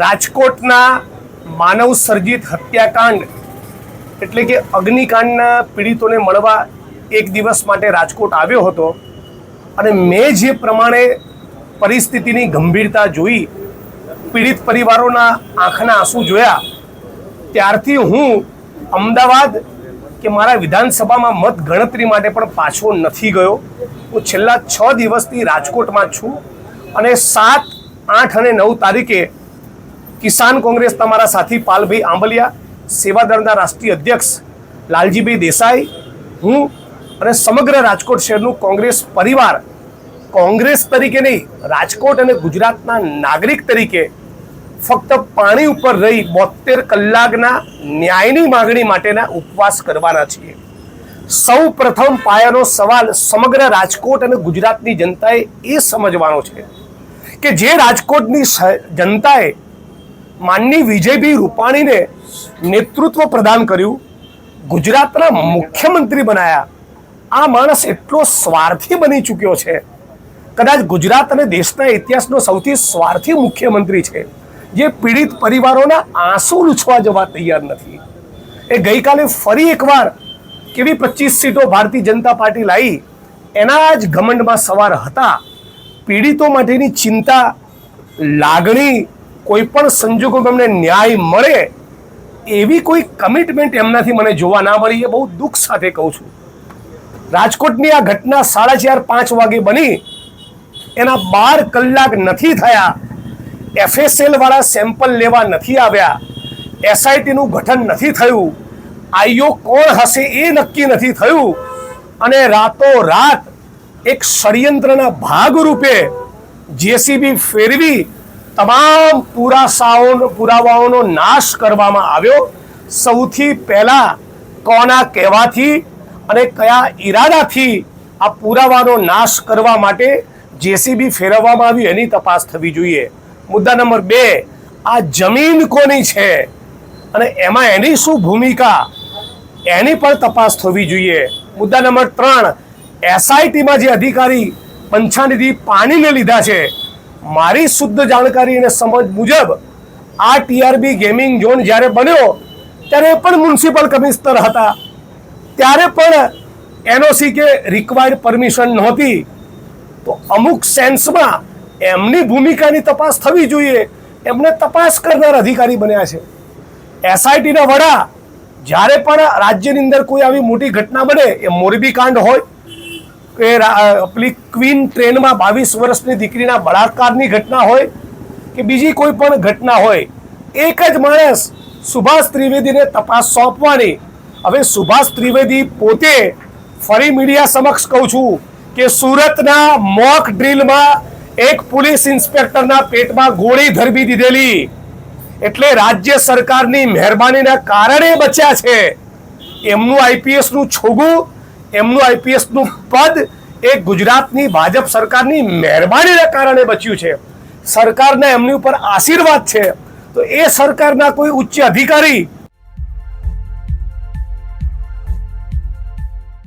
રાજકોટના માનવ સર્જિત હત્યાકાંડ એટલે કે અગ્નિકાંડના પીડિતોને મળવા એક દિવસ માટે રાજકોટ આવ્યો હતો અને મેં જે પ્રમાણે પરિસ્થિતિની ગંભીરતા જોઈ, પીડિત પરિવારોના આંખના આંસુ જોયા, ત્યારથી હું અમદાવાદ કે મારા વિધાનસભામાં મત ગણતરી માટે પણ પાછો નથી ગયો. હું છેલ્લા છ દિવસથી રાજકોટમાં છું અને સાત, આઠ અને નવ તારીખે કિસાન કોંગ્રેસ તમારા સાથી પાલભાઈ આંબલિયા સેવાદળના રાષ્ટ્રીય અધ્યક્ષ લાલજીભાઈ દેસાઈ, હું અને સમગ્ર રાજકોટ શહેરનું કોંગ્રેસ પરિવાર, કોંગ્રેસ તરીકે નહીં, રાજકોટ અને ગુજરાતના નાગરિક તરીકે ફક્ત પાણી ઉપર રહી બોતેર કલાકના ન્યાયની માગણી માટેના ઉપવાસ કરવાના છીએ. સૌ પ્રથમ પાયાનો સવાલ સમગ્ર રાજકોટ અને ગુજરાતની જનતાએ એ સમજવાનો છે કે જે રાજકોટની જનતાએ માનની વિજયભાઈ રૂપાણીને નેતૃત્વ પ્રદાન કર્યું. ગુજરાતના મુખ્યમંત્રી બનાયા. આ માણસ એટલો સ્વાર્થી બની ચૂક્યો છે. કદાચ ગુજરાત અને દેશના ઇતિહાસનો સૌથી સ્વાર્થી મુખ્યમંત્રી છે. જે પીડિત પરિવારોના આંસુ લૂછવા જવા તૈયાર નથી. એ ગઈકાલે ફરી એકવાર કેવી પચીસ સીટો ભારતીય જનતા પાર્ટી લાવી. એના જ ઘમંડમાં સવાર હતા. પીડિતો માટેની ચિંતા, લાગણી કોઈ પણ સંજોગોમાં એમને ન્યાય મળે, એવી કોઈ કમિટમેન્ટ એમનાથી મને જોવા ના મળી, એ બહુ દુઃખ સાથે કહું છું. રાજકોટની આ ઘટના સાડા ચાર, પાંચ વાગે બની. એના બાર કલાક નથી થયા. એફએસએલ વાળા સેમ્પલ લેવા નથી આવ્યા. એસઆઈટીનું ગઠન નથી થયું. આઈઓ કોણ હશે એ નક્કી નથી થયું. અને રાતો રાત એક ષડયંત્રના ભાગરૂપે જેસીબી ફેરવી તમામ પુરાસાઓ પુરાવાઓનો નાશ કરવામાં આવ્યો. સૌથી પહેલા કોના કહેવાથી અને કયા ઈરાદાથી આ પુરાવાનો નાશ કરવા માટે જેસીબી ફેરવવામાં આવ્યું એની તપાસ થવી જોઈએ. મુદ્દા નંબર બે, આ જમીન કોની છે? અને એમાં એની શું ભૂમિકા? એની પણ તપાસ થવી જોઈએ. મુદ્દા નંબર ત્રણ, એસઆઈટીમાં જે અધિકારી પંચાનિધિ પાણીને લીધા છે મારી શુદ્ધ જાણકારી અને સમજ મુજબ આ ટીઆરબી ગેમિંગ ઝોન જ્યારે બન્યો, ત્યારે પણ મ્યુનિસિપલ કમિશનર હતા. ત્યારે પણ એનઓસી કે રિક્વાયર્ડ પરમિશન નહોતી. તો અમુક સેન્સમાં એમની ભૂમિકાની તપાસ થવી જોઈએ. એમને તપાસ કરનાર અધિકારી બન્યા છે. એસઆઈટીના વડા જ્યારે પણ રાજ્યની અંદર કોઈ આવી મોટી ઘટના બને, એ મોરબી કાંડ હોય કે પેલી ક્વીન ટ્રેનમાં બાવીસ વર્ષની દીકરીના બળાત્કારની ઘટના હોય કે બીજી કોઈ પણ ઘટના હોય, એક જ માણસ સુભાષ ત્રિવેદીને તપાસ સોંપવાની. હવે સુભાષ ત્રિવેદી પોતે ફરી મીડિયા સમક્ષ કહું છું કે સુરતના મોક ડ્રીલમાં એક પોલીસ ઇન્સ્પેક્ટરના પેટમાં ગોળી ધરબી દીધેલી. એટલે રાજ્ય સરકારની મહેરબાનીના કારણે બચ્યા છે. એમનું આઈપીએસનું છોગું એમનું આઈપીએસનું પદ એ ગુજરાતની ભાજપ સરકારની મહેરબાનીના કારણે બચ્યું છે. સરકારના એમની ઉપર આશીર્વાદ છે. તો એ સરકારના કોઈ ઉચ્ચ અધિકારી